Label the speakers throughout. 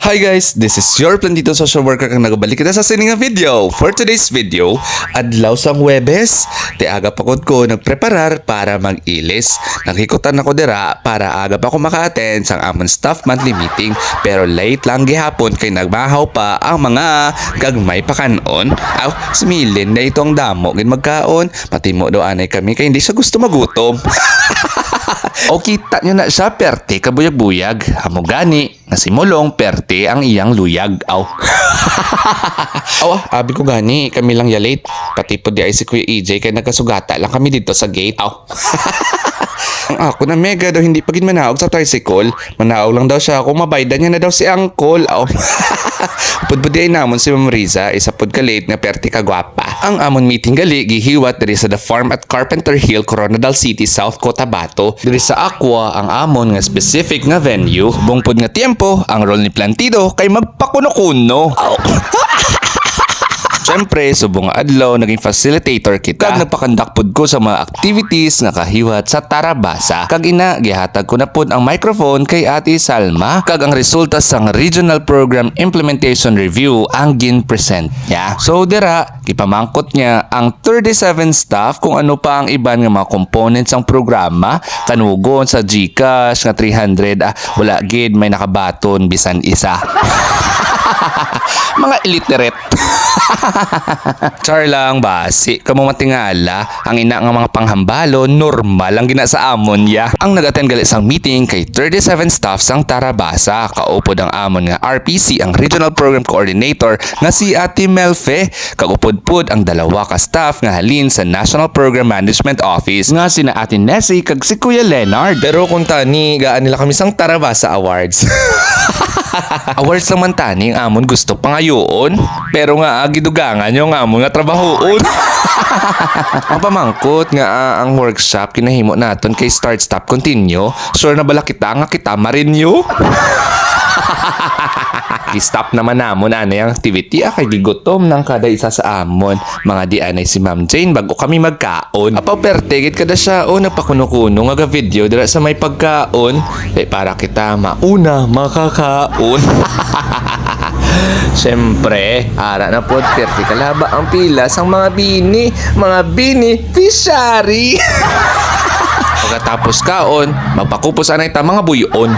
Speaker 1: Hi guys, this is your Plantito Social Worker kang nagabalik kita sa sining video. For today's video, adlaw sang Webes, ti aga pakod ko nagpreparar para mag-ilis. Nakikutan ako dira para aga pa ako maka-attend sang amon staff monthly meeting pero late lang gihapon kay nagmahaw pa ang mga gagmay pa kanon. Aw, similin na itong damo gin magkaon, pati mo do anay kami kay hindi siya gusto magutom. o kita nyo na siya perte kabuyag-buyag. Amo gani, na simulong perte ang iyang luyag. Aw. Aw, abi ko gani, kami lang ya late. Pati po di ay si Kuya EJ kay nagkasugata lang kami dito sa gate. Aw. Ang ako na mega daw hindi pagin manaog sa tricycle. Manaog lang daw siya kung mabaydan niya na daw si Uncle. Aw. Pudbudi ay namon si Ma'am Riza, isa pod ka late nga perti ka gwapa. Ang amon meeting gali gihiwat diri sa The Farm at Carpenter Hill, Coronadal City, South Cotabato. Diri sa Aqua ang amon nga specific nga venue. Bungpod nga tiempo, ang role ni Plantido kay magpakuno-kuno. Aw. Siyempre, subong adlaw, naging facilitator kita. Kag nagpakandak pod ko sa mga activities nga kahiwat sa Tarabasa. Kag ina, gihatag ko na pod ang microphone kay Ate Salma. Kag ang resulta sang Regional Program Implementation Review ang gin-present niya. So, dira, gipamangkot niya ang 37 staff kung ano pa ang iban nga mga components ang programa. Kanugon sa GCash nga 300, ah, wala gid may nakabaton bisan isa. mga illiterate. Char lang basi, kamo matingala, ang ina nga mga panghambalo normal ang gina sa amon ya. Ang nag-attend gali sang meeting kay 37 staff sang Tarabasa, kaupod ang amon nga RPC ang Regional Program Coordinator nga si Ate Melfe, kagupod-pod ang dalawa ka staff nga halin sa National Program Management Office nga sina Ate Nessie kag si Kuya Leonard. Pero kung tani, gaan nila kami sang Tarabasa Awards. Awards naman tani ang amon gusto pangayoon. Pero nga gidugangan yung amon nga trabahoon. ang pamangkot nga ah, ang workshop kinahimo naton kay start stop continue. Sure na bala kita nga kita marinyo. I-stop naman namon ano yung activity ah, kay gigutom ng kada isa sa amon. Mga di anay si Ma'am Jane bago kami magkaon. Apaw pertegit kada siya o napakuno-kuno nga ga video dira sa may pagkaon. Eh para kita mauna makakaon. Siyempre, ara na po 30 kalaba ang pila sang mga bini, mga bini fishery. Pagkatapos kaon, magpakupos anay ta mga buyon.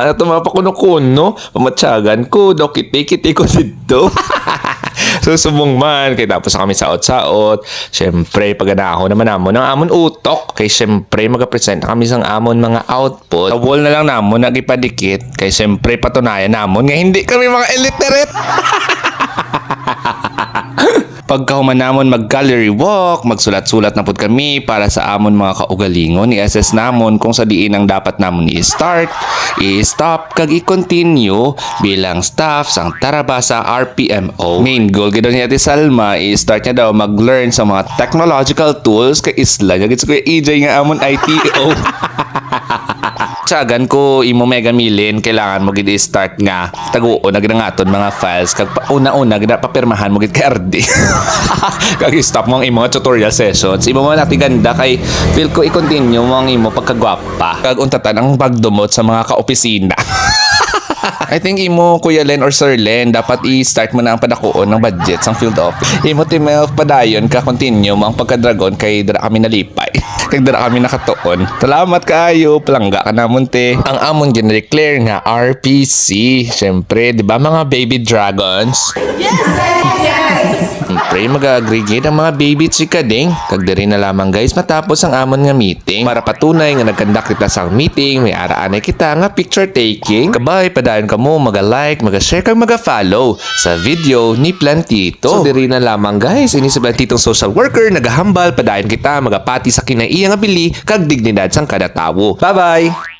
Speaker 1: Tama na ito mga pakuno-kuno. Pamatsagan ko, daw kiti-kiti ko dito. Susubong man, kay tapos kami saot-saot. Siyempre, pag ako naman namon ang amon utok. Kay siyempre, mag-present na kami sang amon mga output. Sa wall na lang namon, nagipadikit. Kay siyempre, patunayan namon nga hindi kami mga illiterate. Pagkahuman namon mag-gallery walk, magsulat-sulat na pud kami para sa amon mga kaugalingon. I-assess namon kung sa diin ang dapat namon i-start, i-stop, kag i-continue bilang staff sang Tarabasa RPMO. Main goal gid ni Ate Salma, i-start niya daw mag-learn sa mga technological tools kay isla niya gid sa Kuya EJ nga amon ITO. Tsagan ko imo mega milin kailangan mo gid i-start nga taguo na gid nga aton mga files kag una-una gid papirmahan mo gid kay RD. kag stop mo ang imo tutorial sessions. Imo mo nati ganda kay feel ko i-continue mo ang imo pagkagwapa. Kag untatan ang pagdumot sa mga kaopisina.
Speaker 2: I think imo Kuya Len or Sir Len dapat i-start mo na ang padakuon ng budget sang field office. Imo Timelf padayon ka continue mo ang pagka-dragon kay dara kami nalipay. kay dara kami nakatuon. Salamat kaayo, palangga ka namon te. Ang amon gina-declare nga RPC. Syempre, di ba mga baby dragons? Siyempre, mag-aggregate ang mga baby chikading. Kagdari na lamang guys matapos ang amon nga meeting. Para patunay nga nagkandak kita sa meeting, may araanay kita nga picture taking. Kabay, padayon ka mo, maga-like, maga-share kag maga-follow sa video ni Plantito. So, diri na lamang guys, ini sa Plantitong social worker, nagahambal, padayon kita, magapati sa kinaiyang abili, kag dignidad sang kada tawo. Bye-bye!